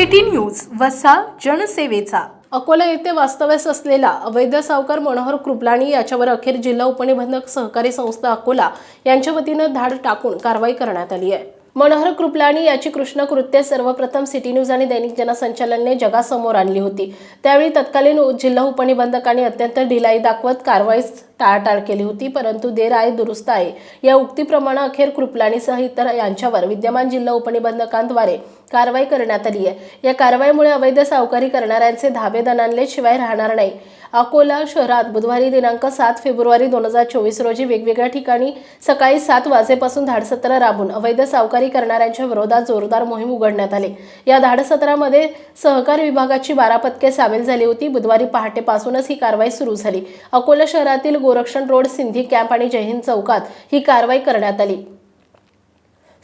City news वसा जनसेवेचा. अकोला येथे वास्तव्यास असलेला अवैध सावकार मनोहर कृपलाणी याच्यावर अखेर जिल्हा उपनिबंधक सहकारी संस्था अकोला यांच्या वतीनं धाड टाकून कारवाई करण्यात आली आहे. मनोहर कृपलाणी याची कृष्ण कृत्य सर्वप्रथम सिटी न्यूज आणि दैनिक जनसंचालनने जगासमोर आणली होती. त्यावेळी तत्कालीन जिल्हा उपनिबंधकांनी अत्यंत ढिलाई दाखवत कारवाईस टाळाटाळ केली होती परंतु देर आहे दुरुस्त आहे. या उक्तीप्रमाणे अखेर कृपलाणीसह इतर यांच्यावर विद्यमान जिल्हा उपनिबंधकांद्वारे कारवाई करण्यात आली आहे. या कारवाईमुळे अवैध सावकारी करणाऱ्यांचे धाबे दणानले शिवाय राहणार नाही. अकोला शहरात बुधवारी दिनांक सात फेब्रुवारी दोन हजार चोवीस रोजी वेगवेगळ्या ठिकाणी सकाळी सात वाजेपासून धाडसत्र राबून अवैध सावकारी करणाऱ्यांच्या विरोधात जोरदार मोहीम उघडण्यात आली. या धाडसत्रामध्ये सहकार विभागाची बारा पथके सामील झाली होती. बुधवारी पहाटेपासूनच ही कारवाई सुरू झाली. अकोला शहरातील गोरक्षण रोड सिंधी कॅम्प आणि जयहिंद चौकात ही कारवाई करण्यात आली.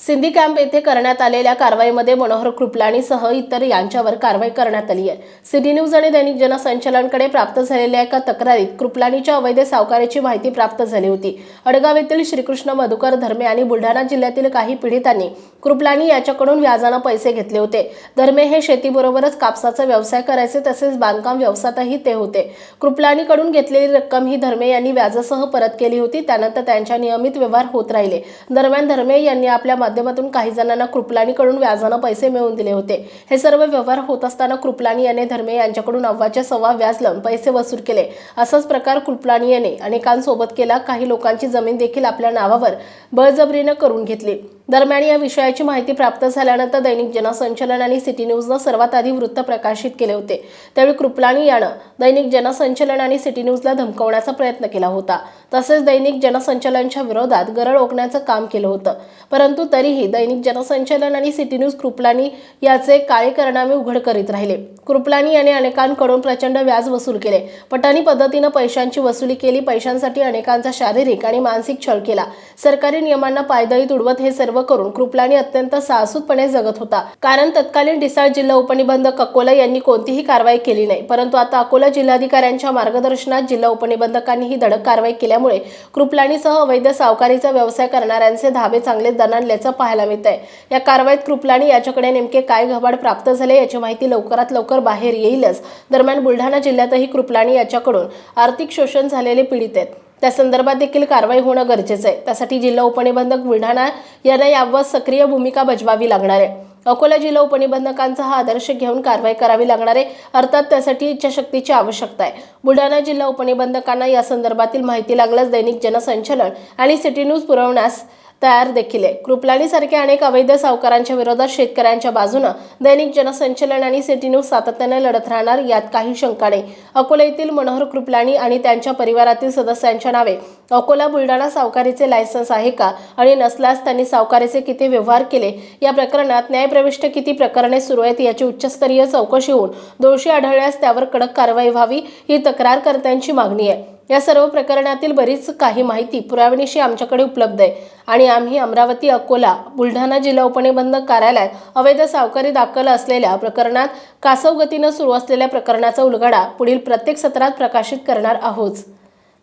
सिंधी कॅम्प येथे करण्यात आलेल्या कारवाईमध्ये मनोहर कृपलाणीसह इतर यांच्यावर कारवाई करण्यात आली आहे. सिटी न्यूज आणि दैनिक जनसंचालनकडे प्राप्त झालेल्या एका तक्रारीत कृपलाणीच्या अवैध सावकाराची माहिती प्राप्त झाली होती. अडगाव येथील श्रीकृष्ण मधुकर धर्मे आणि बुलढाणा जिल्ह्यातील काही पीडितांनी कृपलाणी याच्याकडून व्याजानं पैसे घेतले होते. धर्मे हे शेतीबरोबरच कापसाचा व्यवसाय करायचे तसेच बांधकाम व्यवसायातही ते होते. कृपलाणीकडून घेतलेली रक्कम ही धर्मे यांनी व्याजासह परत केली होती. त्यानंतर त्यांच्या नियमित व्यवहार होत राहिले. दरम्यान धर्मे यांनी आपल्या माध्यमातून काही जणांना कृपलानीकडून व्याजानं पैसे मिळवून दिले होते. हे सर्व व्यवहार होत असताना कृपलानी याने धर्मे यांच्याकडून अव्वाच्या सव्वा व्याज लावून पैसे वसूल केले. असाच प्रकार कृपलानी याने अनेकांसोबत केला. काही लोकांची जमीन देखील आपल्या नावावर बळजबरीनं करून घेतली. दरम्यान या विषयाची माहिती प्राप्त झाल्यानंतर दैनिक जनसंचलन आणि सिटी न्यूजनं सर्वात आधी वृत्त प्रकाशित केले होते. त्यावेळी कृपलानी यानं दैनिक जनसंचलन आणि सिटी न्यूजला धमकवण्याचा प्रयत्न केला होता. तसेच दैनिक जनसंचलनच्या विरोधात गरळ ओकण्याचं काम केलं होतं. परंतु तरीही दैनिक जनसंचलन आणि सिटी न्यूज कृपलानी याचे काळे करणामे उघड करीत राहिले. कृपलानी याने अनेकांकडून प्रचंड व्याज वसूल केले. पटानी पद्धतीनं पैशांची वसुली केली पैशांसाठी अनेकांचा शारीरिक आणि मानसिक छळ केला. सरकारी नियमांना पायदळी तुडवत हे सर्व करून कृपलानी अत्यंत साहसूतपणे जगत होता. कारण तत्कालीन डिसाळ जिल्हा उपनिबंधक अकोला यांनी कोणतीही कारवाई केली नाही. परंतु आता अकोला जिल्हाधिकाऱ्यांच्या मार्गदर्शनात जिल्हा उपनिबंधकांनी ही धडक कारवाई केल्यामुळे कृपलानीसह अवैध सावकारीचा व्यवसाय करणाऱ्यांचे धाबे चांगले दणाणल्याचं पाहायला मिळत आहे या कारवाईत कृपलानी याच्याकडे नेमके काय घबाड प्राप्त झाले याची माहिती लवकरात लवकर बाहेर येईलच. दरम्यान बुलढाणा जिल्ह्यातही कृपलानी याच्याकडून आर्थिक शोषण झालेले पीडित आहेत. त्या संदर्भात देखील कारवाई होणं गरजेचं आहे. त्यासाठी जिल्हा उपनिबंधक बुलढाणा यांना यावर सक्रिय भूमिका बजवावी लागणार आहे. अकोला जिल्हा उपनिबंधकांचा हा आदर्श घेऊन कारवाई करावी लागणार आहे अर्थात त्यासाठी इच्छाशक्तीची आवश्यकता आहे. बुलढाणा जिल्हा उपनिबंधकांना या संदर्भातील माहिती लागल्यास दैनिक जनसंचलन आणि सिटी न्यूज पुरवण्यास तयार देखील आहे. कृपलानीसारख्या अनेक अवैध सावकारांच्या विरोधात शेतकऱ्यांच्या बाजूनं दैनिक जनसंचलन आणि सिटी न्यूज सातत्याने लढत राहणार यात काही शंका नाही. अकोला येथील मनोहर कृपलानी आणि त्यांच्या परिवारातील सदस्यांच्या नावे अकोला बुलढाणा सावकारीचे लायसन्स आहे का आणि नसल्यास त्यांनी सावकारीचे किती व्यवहार केले? या प्रकरणात न्यायप्रविष्ट किती प्रकरणे सुरू आहेत याची उच्चस्तरीय चौकशी होऊन दोषी आढळल्यास त्यावर कडक कारवाई व्हावी ही तक्रारकर्त्यांची मागणी आहे. या सर्व प्रकरणातील बरीच काही माहिती पुराव्यानिशी आमच्याकडे उपलब्ध आहे. आणि आम्ही अमरावती अकोला बुलढाणा जिल्हा उपनिबंधक कार्यालयात अवैध सावकारी दाखल असलेल्या प्रकरणात कासव गतीनं सुरू असलेल्या प्रकरणाचा उलगडा पुढील प्रत्येक सत्रात प्रकाशित करणार आहोत.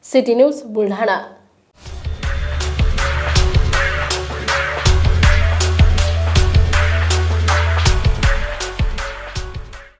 City news Buldhana.